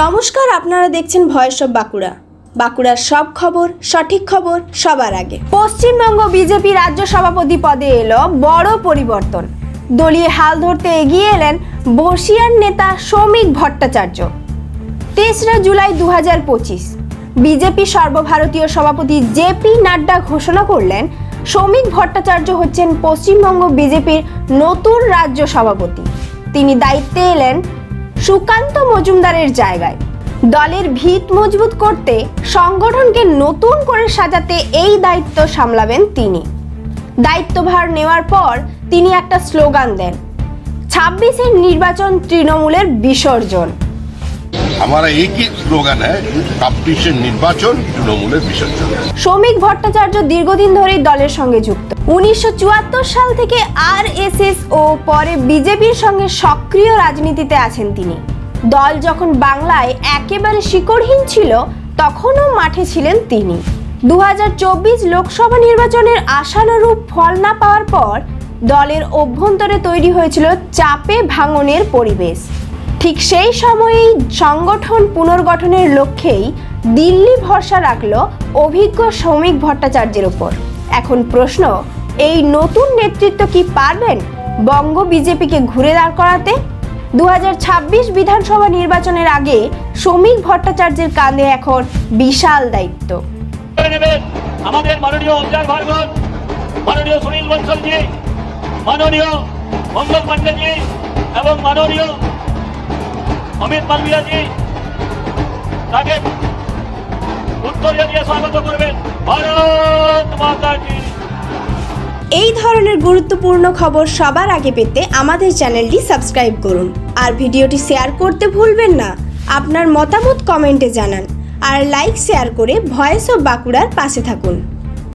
নমস্কার, আপনারা দেখছেন ভয়েস অফ বাঁকুড়া। বাঁকুড়ার সব খবর, সঠিক খবর সবার আগে। পশ্চিমবঙ্গ বিজেপি রাজ্য সভাপতি পদে এলো বড় পরিবর্তন। দলীয় হাল ধরতে এগিয়ে এলেন বর্ষিয়ান নেতা শ্রমিক ভট্টাচার্য। তেসরা জুলাই দু হাজার পঁচিশ, বিজেপি সর্বভারতীয় সভাপতি জেপি নাড্ডা ঘোষণা করলেন, শ্রমিক ভট্টাচার্য হচ্ছেন পশ্চিমবঙ্গ বিজেপির নতুন রাজ্য সভাপতি। তিনি দায়িত্বে এলেন সুকান্ত মজুমদারের জায়গায়। দলের ভিত মজবুত করতে সংগঠনকে নতুন করে সাজাতে এই দায়িত্ব সামলাবেন তিনি। দায়িত্বভার নেওয়ার পর তিনি একটা স্লোগান দেন, ছাব্বিশের নির্বাচন তৃণমূলের বিসর্জন। हमारा एक স্লোগান কম্পিটিশন নির্বাচন তৃণমূলের বিসর্জন শ্রমিক ভট্টাচার্য দীর্ঘদিন ধরেই দলের সঙ্গে যুক্ত। উনিশশো চুয়াত্তর সাল থেকে আর ও পরে বিজেপির সঙ্গে সক্রিয় রাজনীতিতে আছেন তিনি। দল যখন বাংলায় একেবারে শিকড়হীন ছিল, তখনও মাঠে ছিলেন তিনি। দু হাজার চব্বিশ লোকসভা নির্বাচনের আশানুরূপ ফল না পাওয়ার পর দলের অভ্যন্তরে তৈরি হয়েছিল চাপে ভাঙনের পরিবেশ। ঠিক সেই সময়েই সংগঠন পুনর্গঠনের লক্ষ্যেই দিল্লি ভরসা রাখল অভিজ্ঞ শ্রমিক ভট্টাচার্যের ওপর এখন প্রশ্ন, এই নতুন নেতৃত্ব কি পারবেন বঙ্গ বিজেপিকে ঘুরে দাঁড় করাতে? দু বিধানসভা নির্বাচনের আগে শ্রমিক ভট্টাচার্যের কাঁধে এখন বিশাল দায়িত্ব। আমাদের মাননীয় সুনীল মাননীয় মঙ্গল এবং মাননীয় অমিত মালবিয়াজি তাকে উত্তর জানিয়ে স্বাগত করবেন ভারত মাতা কি এই ধরনের গুরুত্বপূর্ণ খবর সবার আগে পেতে আমাদের চ্যানেলটি সাবস্ক্রাইব করুন। আর ভিডিওটি শেয়ার করতে ভুলবেন না। আপনার মতামত কমেন্টে জানান। আর লাইক শেয়ার করে ভয়েস অফ বাঁকুড়ার পাশে থাকুন।